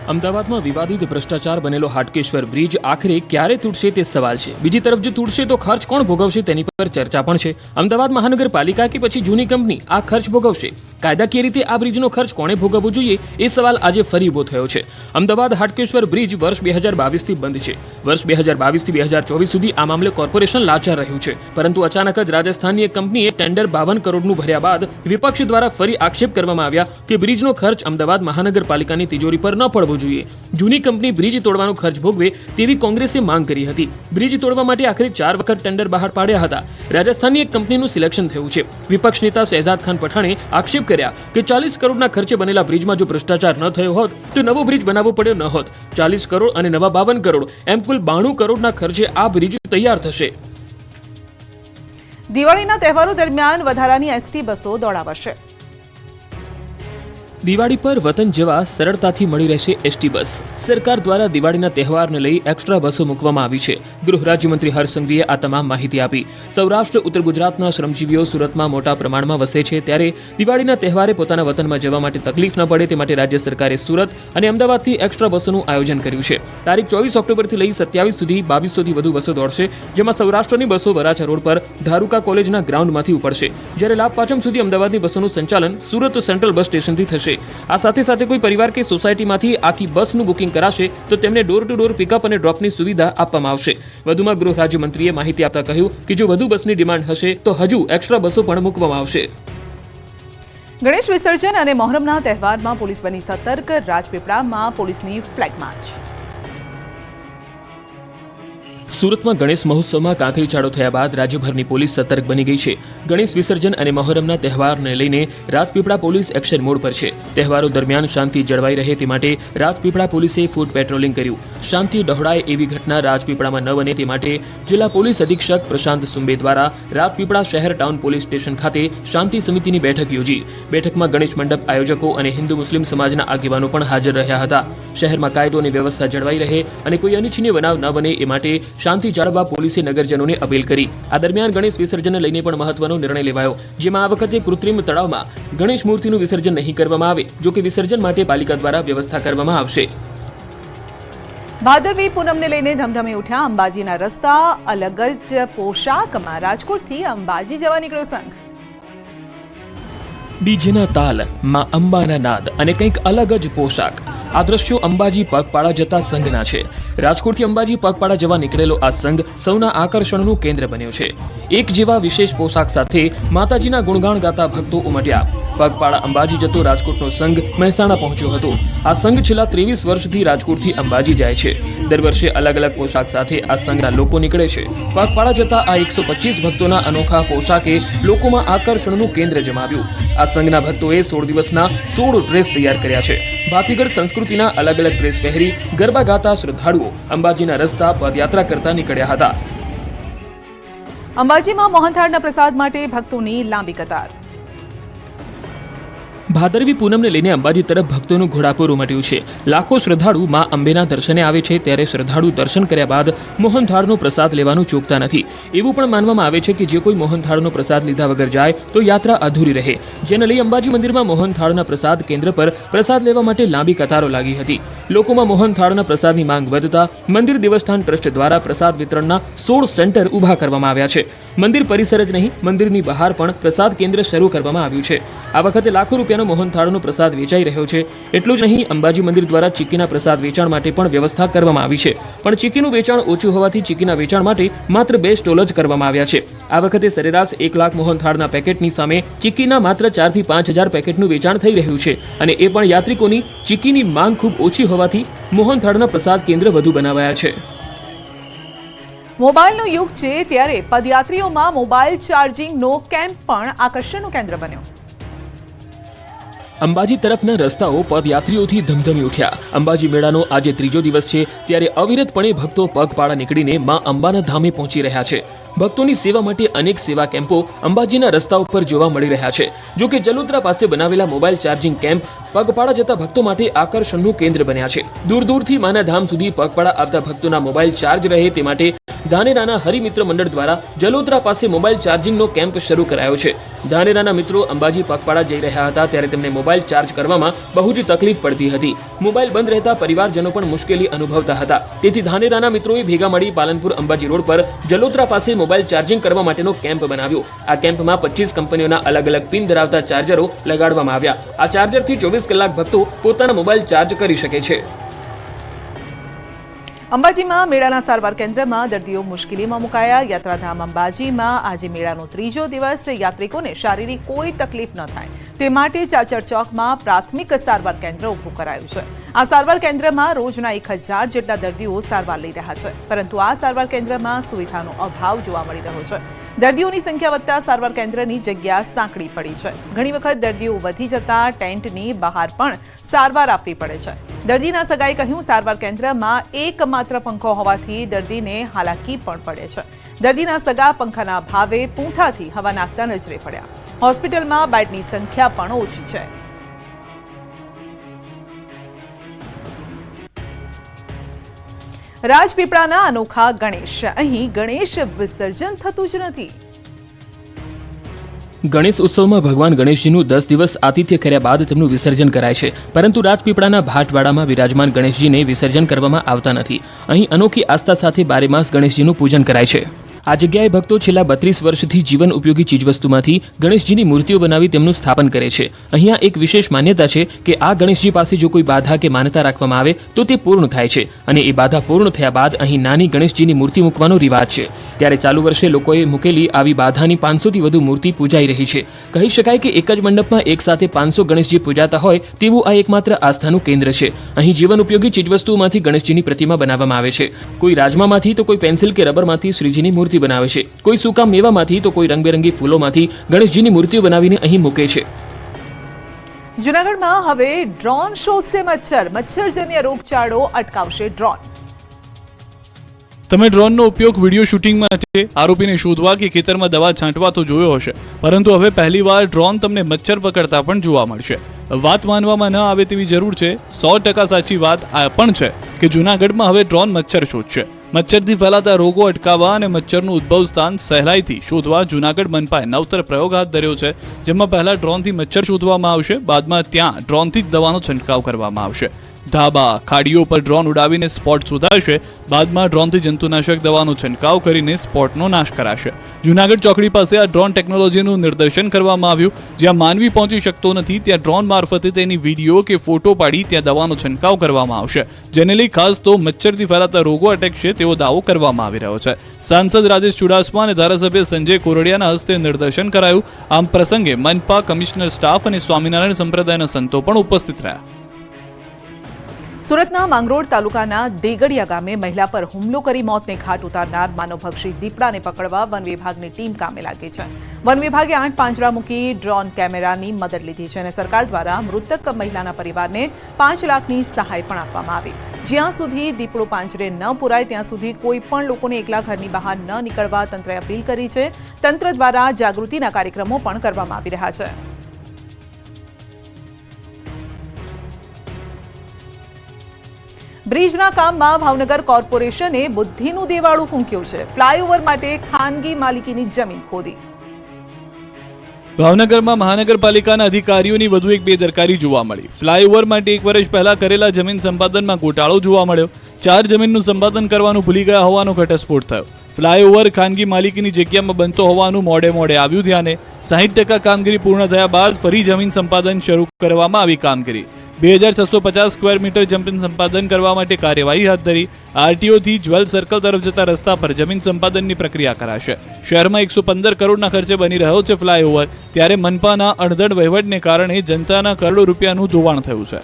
અમદાવાદમાં વિવાદિત ભ્રષ્ટાચાર બનેલો હાટકેશ્વર બ્રિજ આખરે ક્યારે તૂટશે તે સવાલ છે. બીજી તરફ જો તૂટશે તો ખર્ચ કોણ ભોગવશે તેની પર ચર્ચા પણ છે. અમદાવાદ મહાનગરપાલિકા કે પછી જૂની કંપની આ ખર્ચ ભોગવશે? કાયદાકીય રીતે આ બ્રિજનો ખર્ચ કોણે ભોગવવો જોઈએ એ સવાલ આજે ફરી ઊભો થયો છે. અમદાવાદ હાટકેશ્વર બ્રિજ વર્ષ બે હજાર બાવીસથી બંધ છે. વર્ષ બે હજાર બાવીસથી બે હજાર ચોવીસ સુધી આ મામલે કોર્પોરેશન લાચાર રહ્યું છે. પરંતુ અચાનક જ રાજસ્થાનની એક કંપનીએ ટેન્ડર બાવન કરોડનું ભર્યા બાદ વિપક્ષ દ્વારા ફરી આક્ષેપ કરવામાં આવ્યા કે બ્રિજનો ખર્ચ અમદાવાદ મહાનગરપાલિકાની તિજોરી પર ન પડવો જોઈએ. જૂની કંપની બ્રિજ તોડવાનો ખર્ચ ભોગવે તેવી કોંગ્રેસે માંગ કરી હતી. બ્રિજ તોડવા માટે આખરે ચાર વખત ટેન્ડર બહાર પાડ્યા હતા. રાજસ્થાનની એક કંપનીનું સિલેક્શન થયું છે. વિપક્ષ નેતા શહેજાદ ખાન પઠાણે આક્ષેપ કર્યા કે ચાલીસ કરોડના ખર્ચે બનેલા બ્રિજમાં જો ભ્રષ્ટાચાર ન થયો હોત, તો નવો બ્રિજ બનાવવો પડ્યો ન હોત. ચાલીસ કરોડ અને નવા બાવન કરોડ, એમ કુલ બાણું કરોડના ખર્ચે આ બ્રિજ તૈયાર થશે. દિવાળીના તહેવારો દરમિયાન વધારાની એસટી બસો દોડાવાશે. દિવાળી પર વતન જવા સરળતાથી મળી રહેશે એસટી બસ. સરકાર દ્વારા દિવાળીના તહેવારને લઈ એક્સ્ટ્રા બસો મૂકવામાં આવી છે. ગૃહ રાજ્યમંત્રી હરસંઘવીએ આ તમામ માહિતી આપી. સૌરાષ્ટ્ર, ઉત્તર ગુજરાતના શ્રમજીવીઓ સુરતમાં મોટા પ્રમાણમાં વસે છે ત્યારે દિવાળીના તહેવારે પોતાના વતનમાં જવા માટે તકલીફ ન પડે તે માટે રાજ્ય સરકારે સુરત અને અમદાવાદથી એક્સ્ટ્રા બસોનું આયોજન કર્યું છે. તારીખ ચોવીસ ઓક્ટોબરથી લઈ સત્યાવીસ સુધી બાવીસોથી વધુ બસો દોડશે, જેમાં સૌરાષ્ટ્રની બસો વરાછા રોડ પર ધારુકા કોલેજના ગ્રાઉન્ડમાંથી ઉપડશે. જ્યારે લાભપાચમ સુધી અમદાવાદની બસોનું સંચાલન સુરત સેન્ટ્રલ બસ સ્ટેશનથી થશે. આ સાથે સાથે કોઈ પરિવાર કે સોસાયટીમાંથી આખી બસનું બુકિંગ કરાશે તો તેમને ડોર ટુ ડોર પિકઅપ અને ડ્રોપની સુવિધા આપવામાં આવશે. વધુમાં ગૃહ રાજ્યમંત્રીએ માહિતી આપતા કહ્યું કે જો વધુ બસની ડિમાન્ડ હશે તો હજુ એક્સ્ટ્રા બસો પણ મૂકવામાં આવશે. ગણેશ વિસર્જન અને મોહરમના તહેવારમાં પોલીસ બની સતર્ક, રાજપીપળામાં પોલીસની ફ્લેગ માર્ચ. સુરતમાં ગણેશ મહોત્સવમાં કાંકરીચાળો થયા બાદ રાજ્યભરની પોલીસ સતર્ક બની ગઈ છે. ગણેશ વિસર્જન અને મહોરમના તહેવારને લઈને રાજપીપળા પોલીસ એક્શન મોડ પર છે. તહેવારો દરમિયાન શાંતિ જળવાઈ રહે તે માટે રાજપીપળા પોલીસે ફૂટ પેટ્રોલિંગ કર્યું. શાંતિ ડહોળાય એવી ઘટના રાજપીપળામાં ન બને તે માટે જિલ્લા પોલીસ અધિક્ષક પ્રશાંત સુંબે દ્વારા રાજપીપળા શહેર ટાઉન પોલીસ સ્ટેશન ખાતે શાંતિ સમિતિની બેઠક યોજી. બેઠકમાં ગણેશ મંડપ આયોજકો અને હિન્દુ મુસ્લિમ સમાજના આગેવાનો પણ હાજર રહ્યા હતા. શહેરમાં કાયદો અને વ્યવસ્થા જળવાઈ રહે અને કોઈ અનિચ્છનીય બનાવ ન બને એ માટે શાંતિ જાળવવા પોલીસે નગરજનોને અપીલ કરી. આ દરમિયાન ગણેશ વિસર્જનને લઈને પણ મહત્વનો નિર્ણય લેવાયો. જેમાં આ વખતે કૃત્રિમ તળાવમાં ગણેશ મૂર્તિનું વિસર્જન નહીં કરવામાં આવે, જો કે વિસર્જન માટે પાલિકા દ્વારા વ્યવસ્થા કરવામાં આવશે. ભાદરવી પૂનમને લઈને ધમધમી ઉઠ્યા અંબાજીના રસ્તા, અલગ જ પોશાકમાં રાજકોટથી અંબાજી જવા નીકળ્યો સંઘ. ડીજેના તાલ, માં અંબાના નાદ અને કંઈક અલગ જ પોશાક. આ દ્રશ્યો અંબાજી પગપાળા જતા સંઘના છે. રાજકોટથી અંબાજી પગપાળા જવા નીકળેલો આ સંઘ સૌના આકર્ષણનું કેન્દ્ર બન્યો છે. એક જેવા વિશેષ પોશાક સાથે માતાજીના ગુણગાન ગાતા ભક્તો ઉમટ્યા. પગપાળા અંબાજી જતો રાજકોટનો સંઘ મહેસાણા પહોંચ્યો હતો. આ સંઘ છેલ્લા ત્રેવીસ વર્ષથી રાજકોટથી અંબાજી જાય છે. દર વર્ષે અલગ અલગ પોશાક સાથે આ સંઘના લોકો નીકળે છે. પગપાળા જતા આ એકસો પચીસ ભક્તોના અનોખા પોશાકે લોકોમાં આકર્ષણનું કેન્દ્ર જમાવ્યું. આ સંઘના ભક્તોએ સોળ દિવસના સોળ ડ્રેસ તૈયાર કર્યા છે. ભાતીગઢ સંસ્કૃતિના અલગ અલગ ડ્રેસ પહેરી ગરબા ગાતા શ્રદ્ધાળુઓ અંબાજીના રસ્તા પદયાત્રા કરતા નીકળ્યા હતા. અંબાજીમાં મોહનથાળના પ્રસાદ માટે ભક્તોની લાંબી કતાર. ભાદરવી પૂનમને લઈને અંબાજી તરફ ભક્તોનું ઘોડાપુર ઉમટ્યું છે. લાખો શ્રદ્ધાળુ મા અંબેના દર્શને આવે છે ત્યારે શ્રદ્ધાળુ દર્શન કર્યા બાદ મોહનથાળનો પ્રસાદ લેવાનું ચૂકતા નથી. એવું પણ માનવામાં આવે છે કે જે કોઈ મોહનથાળનો પ્રસાદ લીધા વગર જાય તો યાત્રા અધૂરી રહે. જેને લઈ અંબાજી મંદિરમાં મોહનથાળના પ્રસાદ કેન્દ્ર પર પ્રસાદ લેવા માટે લાંબી કતારો લાગી હતી. લોકોમાં મોહનથાળના પ્રસાદની માંગ વધતા મંદિર દેવસ્થાન ટ્રસ્ટ દ્વારા પ્રસાદ વિતરણના સોળ સેન્ટર ઊભા કરવામાં આવ્યા છે. મંદિર પરિસર જ નહીં, મંદિરની બહાર પણ પ્રસાદ કેન્દ્ર શરૂ કરવામાં આવ્યું છે. આ વખતે લાખો રૂપિયાનો મોહનથાળનો પ્રસાદ વેચાઈ રહ્યો છે. એટલું જ નહીં અંબાજી મંદિર દ્વારા ચીકીના પ્રસાદ વેચાણ માટે પણ વ્યવસ્થા કરવામાં આવી છે. પણ ચીકીનું વેચાણ ઓછું હોવાથી ચીકીના વેચાણ માટે માત્ર બે સ્ટોલ જ કરવામાં આવ્યા છે. આ વખતે સરેરાશ એક લાખ મોહનથાળના પેકેટની સામે ચીકીના માત્ર ચારથી પાંચ હજાર પેકેટનું વેચાણ થઈ રહ્યું છે. અને એ પણ યાત્રિકોની ચીકીની માંગ ખૂબ ઓછી હોવાથી મોહનથાળના પ્રસાદ કેન્દ્ર વધુ બનાવાયા છે. મોબાઈલનો યુગ છે ત્યારે પદયાત્રીઓમાં મોબાઈલ ચાર્જિંગનો કેમ્પ પણ આકર્ષણનું કેન્દ્ર બન્યો. અંબાજી તરફના રસ્તાઓ પદયાત્રીઓથી ધમધમી ઉઠ્યા. અંબાજી મેળાનો આજે ત્રીજો દિવસ છે, ત્યારે અવિરતપણે ભક્તો પગપાળા નીકળીને મા અંબાના ધામે પહોંચી રહ્યા છે. ભક્તોની સેવા માટે અનેક સેવા કેમ્પો અંબાજીના રસ્તા ઉપર જોવા મળી રહ્યા છે. જો કે જલોત્રા પાસે બનાવેલા મોબાઈલ ચાર્જિંગ કેમ્પ પગપાળા જતા ભક્તો માટે આકર્ષણનું કેન્દ્ર બન્યા છે. દૂર દૂરથી માના ધામ સુધી પગપાળા આવતા ભક્તોના મોબાઈલ ચાર્જ રહે તે માટે ધાનેરાના હરિમિત્ર મંડળ દ્વારા જલોત્રા પાસે મોબાઈલ ચાર્જિંગનો કેમ્પ શરૂ કરાયો છે. ધાનેરાના મિત્રો અંબાજી પગપાળા જઈ રહ્યા હતા, ત્યારે તેમને મોબાઈલ ચાર્જ કરવામાં બહુ જ તકલીફ પડતી હતી. મોબાઈલ બંધ રહેતા પરિવારજનો પણ મુશ્કેલી અનુભવતા હતા. તેથી ધાનેરાના મિત્રોએ ભેગા મળી પાલનપુર અંબાજી રોડ પર જલોત્રા પાસે મોબાઈલ ચાર્જિંગ કરવા માટેનો કેમ્પ બનાવ્યો. આ કેમ્પમાં પચીસ કંપનીઓના અલગ અલગ પિન ધરાવતા ચાર્જરો લગાડવામાં આવ્યા. આ ચાર્જરથી ચોવીસ કલાક ભક્તો પોતાના મોબાઈલ ચાર્જ કરી શકે છે. અંબાજીમાં મેળાના સારવાર કેન્દ્રમાં દર્દીઓ મુશ્કેલીમાં મુકાયા, યાત્રાધામ અંબાજીમાં આજે મેળાનો ત્રીજો દિવસ, યાત્રિકોને શારીરિક કોઈ તકલીફ ન થાય. તે માટે ચાચર ચોકમાં પ્રાથમિક સારવાર કેન્દ્ર ઊભું કરાયું છે. આ સારવાર કેન્દ્રમાં રોજના એક હજાર જેટલા દર્દીઓ સારવાર લઈ રહ્યા છે. પરંતુ આ સારવાર કેન્દ્રમાં સુવિધાનો અભાવ જોવા મળી રહ્યો છે. દર્દીઓની સંખ્યા વધતા સારવાર કેન્દ્રની જગ્યા સાંકડી પડી છે. ઘણી વખત દર્દીઓ વધી જતા ટેન્ટની બહાર પણ સારવાર આપવી પડે છે. દર્દીના સગાએ કહ્યું, સારવાર કેન્દ્રમાં એકમાત્ર પંખો હોવાથી દર્દીને હાલાકી પણ પડે છે. દર્દીના સગા પંખાના ભાવે પૂંઠાથી હવા નાખતા નજરે પડ્યા. હોસ્પિટલમાં બેડની સંખ્યા પણ ઓછી છે. રાજપીપળાના અનોખા ગણેશ. અહીં ગણેશ વિસર્જન થતું જ નથી. ગણેશ ઉત્સવમાં ભગવાન ગણેશજીનું દસ દિવસ આતિથ્ય કર્યા બાદ તેમનું વિસર્જન કરાય છે. પરંતુ રાજપીપળાના ભાટવાડામાં વિરાજમાન ગણેશજીને વિસર્જન કરવામાં આવતા નથી. અહીં અનોખી આસ્થા સાથે બારે માસ ગણેશજીનું પૂજન કરાય છે. આ જગ્યાએ ભક્તો છેલ્લા બત્રીસ વર્ષથી જીવન ઉપયોગી ચીજવસ્તુમાંથી ગણેશજીની મૂર્તિઓ બનાવી તેમનું સ્થાપન કરે છે. અહીંયા એક વિશેષ માન્યતા છે કે આ ગણેશજી પાસે જો કોઈ બાધા કે માન્યતા રાખવામાં આવે, તો તે પૂર્ણ થાય છે અને એ બાધા પૂર્ણ થયા બાદ અહીં નાની ગણેશજીની મૂર્તિ મૂકવાનો રિવાજ છે. ત્યારે ચાલુ વર્ષે લોકોએ મૂકેલી આવી બાધાની પાંચસોથી વધુ મૂર્તિ પૂજાઈ રહી છે. કહી શકાય કે એક જ મંડપમાં એક સાથે પાંચસો ગણેશજી પૂજાતા હોય, તેવું આ એકમાત્ર આસ્થાનું કેન્દ્ર છે. અહીં જીવન ઉપયોગી ચીજવસ્તુઓમાંથી ગણેશજીની પ્રતિમા બનાવવામાં આવે છે. કોઈ રાજમામાંથી તો કોઈ પેન્સિલ કે રબરમાંથી શ્રીજીની મૂર્તિ બનાવે છે. કોઈ સૂકા મેવામાંથી તો કોઈ રંગબેરંગી ફૂલોમાંથી ગણેશજીની મૂર્તિઓ બનાવીને અહીં મૂકે છે. જૂનાગઢમાં હવે ડ્રોન શોધશે મચ્છર. મચ્છરજન્ય રોગચાળો અટકાવશે ડ્રોન. તમે ડ્રોનનો ઉપયોગ વીડિયો શૂટિંગ માટે આરોપીને શોધવા કે ખેતરમાં દવા છાંટવા તો જોયો હશે. પરંતુ હવે પહેલીવાર ડ્રોન તમને મચ્છર પકડતા પણ જોવા મળશે. વાત માનવામાં ન આવે તેવી જરૂર છે. સો ટકા સાચી વાત આ પણ છે કે જૂનાગઢમાં હવે ડ્રોન મચ્છર શોધશે. મચ્છરથી ફેલાતા રોગો અટકાવવા અને મચ્છરનું ઉદ્ભવ સ્થાન સહેલાઈથી શોધવા જૂનાગઢ મનપાએ નવતર પ્રયોગ હાથ ધર્યો છે, જેમાં પહેલા ડ્રોનથી મચ્છર શોધવામાં આવશે, બાદમાં ત્યાં ડ્રોનથી જ દવાનો છંટકાવ કરવામાં આવશે. ધાબા. ખાડીઓ પર ડ્રોન ઉડાવીને સ્પોટ શોધાશે. બાદમાં ડ્રોનથી જંતુનાશક દવાનો છંટકાવ કરીને સ્પોટનો નાશ કરાશે. જૂનાગઢ ચોકડી પાસે આ ડ્રોન ટેકનોલોજીનું નિર્દેશન કરવામાં આવ્યું. જ્યાં માનવી પહોંચી શકતો નથી, ત્યાં ડ્રોન મારફતે તેની વીડિયો કે ફોટો પાડી ત્યાં દવાનો છંટકાવ કરવામાં આવશે. જેને લઈ ખાસ તો મચ્છરથી ફેલાતા રોગો અટકશે તેવો દાવો કરવામાં આવી રહ્યો છે. સાંસદ રાજેશ ચુડાસમા અને ધારાસભ્ય સંજય કોરડિયાના હસ્તે નિર્દેશન કરાયું. આમ પ્રસંગે મનપા કમિશનર સ્ટાફ અને સ્વામિનારાયણ સંપ્રદાયના સંતો પણ ઉપસ્થિત રહ્યા. સુરતના માંગરોળ તાલુકાના દેગડિયા ગામે મહિલા પર હુમલો કરી મોતને ઘાટ ઉતારનાર માનવભક્ષી દીપડાને પકડવા વન વિભાગની ટીમ કામે લાગી છે. વન વિભાગે આઠ પાંજરા મૂકી ડ્રોન કેમેરાની મદદ લીધી છે અને સરકાર દ્વારા મૃતક મહિલાના પરિવારને પાંચ લાખની સહાય પણ આપવામાં આવી. જ્યાં સુધી દીપડો પાંજરે ન પુરાય, ત્યાં સુધી કોઈ પણ લોકોને એકલા ઘરની બહાર ન નીકળવા તંત્રએ અપીલ કરી છે. તંત્ર દ્વારા જાગૃતિના કાર્યક્રમો પણ કરવામાં આવી રહ્યા છે. બ્રિજના કામમાં ભાવનગર કોર્પોરેશને બુદ્ધિનું દેવાળું ફૂંક્યું છે. ફ્લાયઓવર માટે ખાનગી માલિકીની જમીન ખોદી. ભાવનગરમાં મહાનગરપાલિકાના અધિકારીઓની વધુ એક બેદરકારી જોવા મળી. ફ્લાયઓવર માટે એક વર્ષ પહેલા કરેલા જમીન સંપાદનમાં ગોટાળો જોવા મળ્યો. ચાર જમીનનું સંપાદન કરવાનું ભૂલી ગયા હોવાનો ઘટસ્ફોટ થયો. ફ્લાયઓવર ખાનગી માલિકીની જગ્યામાં બનતો હોવાનું મોડે મોડે આવ્યું ધ્યાને સાહીઠ ટકા કામગીરી પૂર્ણ થયા બાદ ફરી જમીન સંપાદન શરૂ કરવામાં આવી કામગીરી. બે હજાર છસો પચાસ સ્ક્વેર મીટર જમીન સંપાદન કરવા માટે કાર્યવાહી હાથ ધરી. આરટીઓથી જ્વેલ સર્કલ તરફ જતા રસ્તા પર જમીન સંપાદનની પ્રક્રિયા કરાશે. શહેરમાં એકસો પંદર કરોડના ખર્ચે બની રહ્યો છે ફ્લાયઓવર ત્યારે મનપાના અણધડ વહીવટને કારણે જનતાના કરોડો રૂપિયાનું ધોવાણ થયું છે.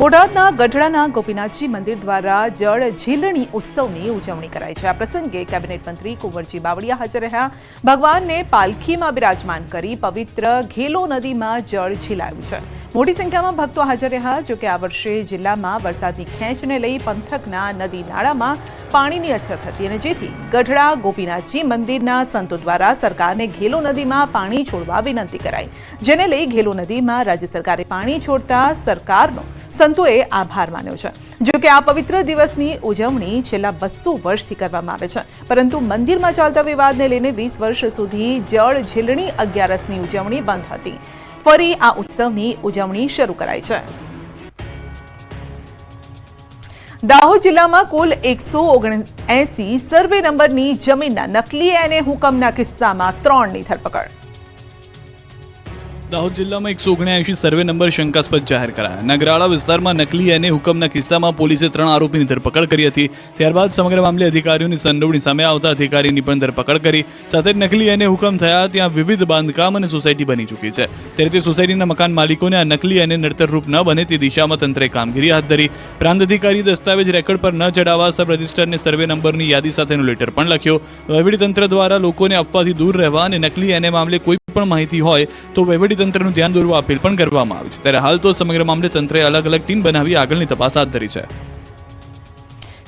બોટાદના ગઢડાના ગોપીનાથજી મંદિર દ્વારા જળ ઝીલણી ઉત્સવની ઉજવણી કરાઈ છે. આ પ્રસંગે કેબિનેટ મંત્રી કુંવરજી બાવળિયા હાજર રહ્યા. ભગવાનને પાલખીમાં બિરાજમાન કરી પવિત્ર ઘેલો નદીમાં જળ ઝીલાયું છે. મોટી સંખ્યામાં ભક્તો હાજર રહ્યા જોકે આ વર્ષે જિલ્લામાં વરસાદની ખેંચને લઈ પંથકના નદી નાળામાં પાણીની અછત હતી અને જેથી ગઢડા ગોપીનાથજી મંદિરના સંતો દ્વારા સરકારને ઘેલો નદીમાં પાણી છોડવા વિનંતી કરાઈ. જેને લઈ ઘેલો નદીમાં રાજ્ય સરકારે પાણી છોડતા સરકારનો સંતોએ આભાર માન્યો છે. જો કે આ પવિત્ર દિવસની ઉજવણી છેલ્લા બસો વર્ષથી કરવામાં આવે છે. પરંતુ મંદિરમાં ચાલતા વિવાદને લઈને વીસ વર્ષ સુધી જળ ઝીલણી અગિયારસની ઉજવણી બંધ હતી. ફરી આ ઉત્સવની ઉજવણી શરૂ કરાઈ છે. દાહોદ જિલ્લામાં કુલ એકસો ઓગણએસી સર્વે નંબરની જમીનના નકલી અને હુકમના કિસ્સામાં ત્રણની ધરપકડ. દાહોદ જિલ્લામાં એકસો ઓગણ્યાએંશી સર્વે નંબર શંકાસ્પદ જાહેર કરાયા. નગરાળા વિસ્તારમાં નકલી અને હુકમના કિસ્સામાં પોલીસે ત્રણ આરોપીની ધરપકડ કરી હતી. ત્યારબાદ સમગ્ર મામલે અધિકારીઓની સંડોવણી સામે આવતા અધિકારીની પણ ધરપકડ કરી. સાથે નકલી અને હુકમ થયા ત્યાં વિવિધ બાંધકામ અને સોસાયટી બની ચૂકી છે. ત્યારે તે સોસાયટીના મકાન માલિકોને આ નકલી અને નડતરરૂપ ન બને તે દિશામાં તંત્રે કામગીરી હાથ ધરી. પ્રાંત અધિકારી દસ્તાવેજ રેકોર્ડ પર ન ચડાવવા સબ રજિસ્ટરને સર્વે નંબરની યાદી સાથેનો લેટર પણ લખ્યો. તંત્ર દ્વારા લોકોને અફવાથી દૂર રહેવા અને નકલી એને મામલે કોઈ પણ માહિતી હોય તો વહીવટી તંત્રનું ધ્યાન દોરવા અપીલ પણ કરવામાં આવી છે. ત્યારે હાલ તો સમગ્ર મામલે તંત્રે અલગ અલગ ટીમ બનાવી આગળની તપાસ હાથ ધરી છે.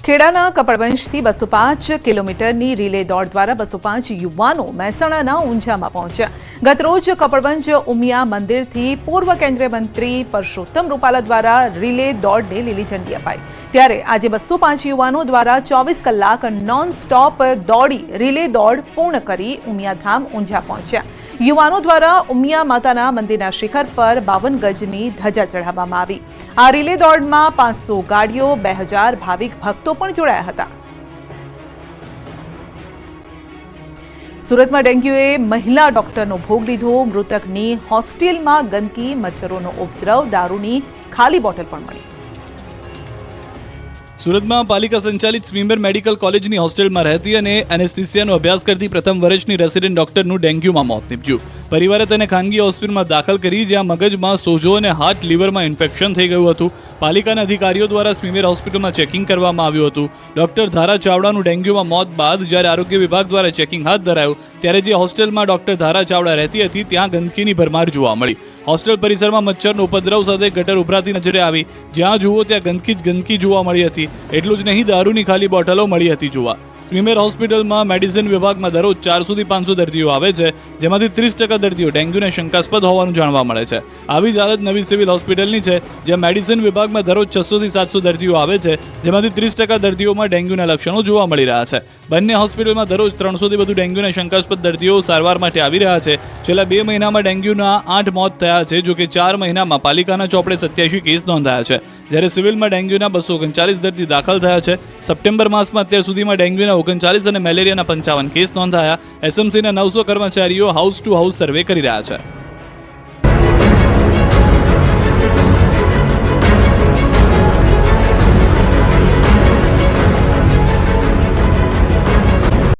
ખેડાના કપડવંશથી બસો પાંચ કિલોમીટરની રિલે દોડ દ્વારા બસો પાંચ યુવાનો મહેસાણાના ઊંઝામાં પહોંચ્યા. ગતરોજ કપડવંજ ઉમિયા મંદિરથી પૂર્વ કેન્દ્રીય મંત્રી પરસોત્તમ રૂપાલા દ્વારા રિલે દોડને લીલી ઝંડી અપાઈ. ત્યારે આજે બસો પાંચ યુવાનો દ્વારા ચોવીસ કલાક નોન સ્ટોપ દોડી રિલે દોડ પૂર્ણ કરી ઉમિયાધામ ઊંઝા પહોંચ્યા. યુવાનો દ્વારા ઉમિયા માતાના મંદિરના શિખર પર બાવન ગજની ધજા ચઢાવવામાં આવી. આ રિલે દોડમાં પાંચસો ગાડીઓ, બે હજાર ભાવિક ભક્તો પણ જોડાયા હતા. સુરતમાં ડેન્ગ્યુએ મહિલા ડોક્ટરનો ભોગ લીધો. મૃતકની હોસ્ટેલમાં ગંદકી, મચ્છરોનો ઉપદ્રવ, દારૂની ખાલી બોટલ પણ મળી. સુરતમાં પાલિકા સંચાલિત સ્વીમર મેડિકલ કોલેજની હોસ્ટેલમાં રહેતી અને એનેસ્થિસિયાનો અભ્યાસ કરતી પ્રથમ વર્ષની રેસિડેન્ટ ડોક્ટરનું ડેન્ગ્યુમાં મોત નીપજ્યું. પરિવારે તેને ખાનગી હોસ્પિટલમાં દાખલ કરી, જ્યાં મગજમાં સોજો અને હાર્ટ લીવરમાં ઇન્ફેક્શન થઈ ગયું હતું. પાલિકાના અધિકારીઓ દ્વારા સ્વીમેર હોસ્પિટલમાં ચેકિંગ કરવામાં આવ્યું હતું. ડોક્ટર ધારા ચાવડાનું ડેન્ગ્યુમાં મોત બાદ જ્યારે આરોગ્ય વિભાગ દ્વારા ચેકિંગ હાથ ધરાયું, ત્યારે જે હોસ્ટેલમાં ડોક્ટર ધારા ચાવડા રહેતી હતી, ત્યાં ગંદકીની ભરમાર જોવા મળી. હોસ્ટેલ પરિસરમાં મચ્છરનો ઉપદ્રવ સાથે ગટર ઉભરાતી નજરે આવી. જ્યાં જુઓ ત્યાં ગંદકી જ ગંદકી જોવા મળી હતી. એટલું જ નહીં, દારૂની ખાલી બોટલો મળી હતી જોવા. સ્વીમેર હોસ્પિટલમાં મેડિસિન વિભાગમાં દરરોજ ચારસોથી પાંચસો દર્દીઓ આવે છે, જેમાંથી ત્રીસ ટકા દર્દીઓ ડેન્ગ્યુને શંકાસ્પદ હોવાનું જાણવા મળે છે. આવી જ હાલત નવી સિવિલ હોસ્પિટલની છે, જ્યાં મેડિસિન વિભાગમાં દરરોજ છસોથી સાતસો દર્દીઓ આવે છે, જેમાંથી ત્રીસ ટકા દર્દીઓમાં ડેન્ગ્યુના લક્ષણો જોવા મળી રહ્યા છે. બંને હોસ્પિટલમાં દરરોજ ત્રણસોથી વધુ ડેન્ગ્યુના શંકાસ્પદ દર્દીઓ સારવાર માટે આવી રહ્યા છે. છેલ્લા બે મહિનામાં ડેન્ગ્યુના આઠ મોત થયા છે, જો કે ચાર મહિનામાં પાલિકાના ચોપડે સત્યાસી કેસ નોંધાયા છે. જ્યારે સિવિલમાં ડેન્ગ્યુના બસો ઓગણચાલીસ દર્દી દાખલ થયા છે. સપ્ટેમ્બર માસમાં અત્યાર સુધીમાં ડેન્ગ્યુના ઓગણચાલીસ અને મેલેરિયાના પંચાવન કેસ નોંધાયા. એસએમસીના નવસો કર્મચારીઓ હાઉસ ટુ હાઉસ સર્વે કરી રહ્યા છે.